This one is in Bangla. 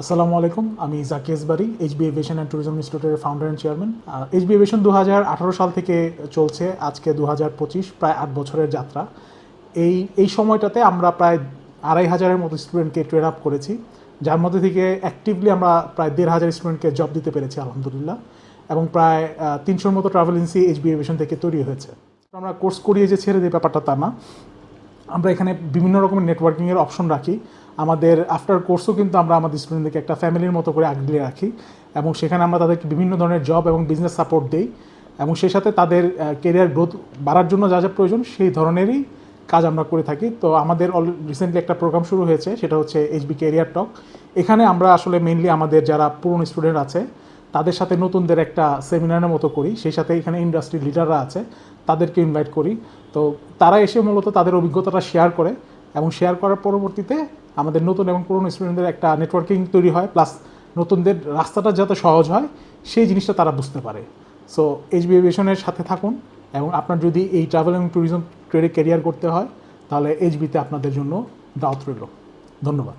আসসালামু আলাইকুম, আমি Zaki Asbari HB aviation and tourism ইনস্টিটিউটের founder and chairman HB aviation দু হাজার আঠারো সাল থেকে চলছে, আজকে দু হাজার পঁচিশ, প্রায় আট বছরের যাত্রা। এই এই সময়টাতে আমরা প্রায় আড়াই হাজারের মতো স্টুডেন্টকে ট্রেন আপ করেছি, যার মধ্যে থেকে অ্যাক্টিভলি আমরা প্রায় দেড় হাজার স্টুডেন্টকে জব দিতে পেরেছি, আলহামদুলিল্লাহ। এবং প্রায় তিনশোর মতো ট্রাভেল এজেন্সি এইচবি এভিয়েশন থেকে তৈরি হয়েছে। আমরা কোর্স করিয়ে যে ছেড়ে দিই ব্যাপারটা তা না। আমরা এখানে বিভিন্ন রকমের নেটওয়ার্কিংয়ের অপশন রাখি। আমাদের আফটার কোর্সও কিন্তু আমরা আমাদের স্টুডেন্টদেরকে একটা ফ্যামিলির মতো করে আগলে রাখি এবং সেখানে আমরা তাদেরকে বিভিন্ন ধরনের জব এবং বিজনেস সাপোর্ট দিই এবং সেই সাথে তাদের কেরিয়ার গ্রোথ বাড়ার জন্য যা যা প্রয়োজন সেই ধরনেরই কাজ আমরা করে থাকি। তো আমাদের অল রিসেন্টলি একটা প্রোগ্রাম শুরু হয়েছে, সেটা হচ্ছে এইচবি ক্যারিয়ার টক এখানে আমরা আসলে মেনলি আমাদের যারা পুরনো স্টুডেন্ট আছে, তাদের সাথে নতুনদের একটা সেমিনারের মতো করি। সেই সাথে এখানে ইন্ডাস্ট্রি লিডাররা আছে তাদেরকে ইনভাইট করি। তো তারা এসে মূলত তাদের অভিজ্ঞতাটা শেয়ার করে এবং শেয়ার করার পরবর্তীতে আমাদের নতুন এবং পুরনো স্টুডেন্টদের একটা নেটওয়ার্কিং তৈরি হয় প্লাস নতুনদের রাস্তাটা যাতে সহজ হয়, সেই জিনিসটা তারা বুঝতে পারে। সো এইচবি এভিয়েশনের সাথে থাকুন, এবং আপনার যদি এই ট্রাভেল এবং ট্যুরিজম ট্রেডে ক্যারিয়ার করতে হয়, তাহলে এইচবিতে আপনাদের জন্য দাওয়াত রইল। ধন্যবাদ।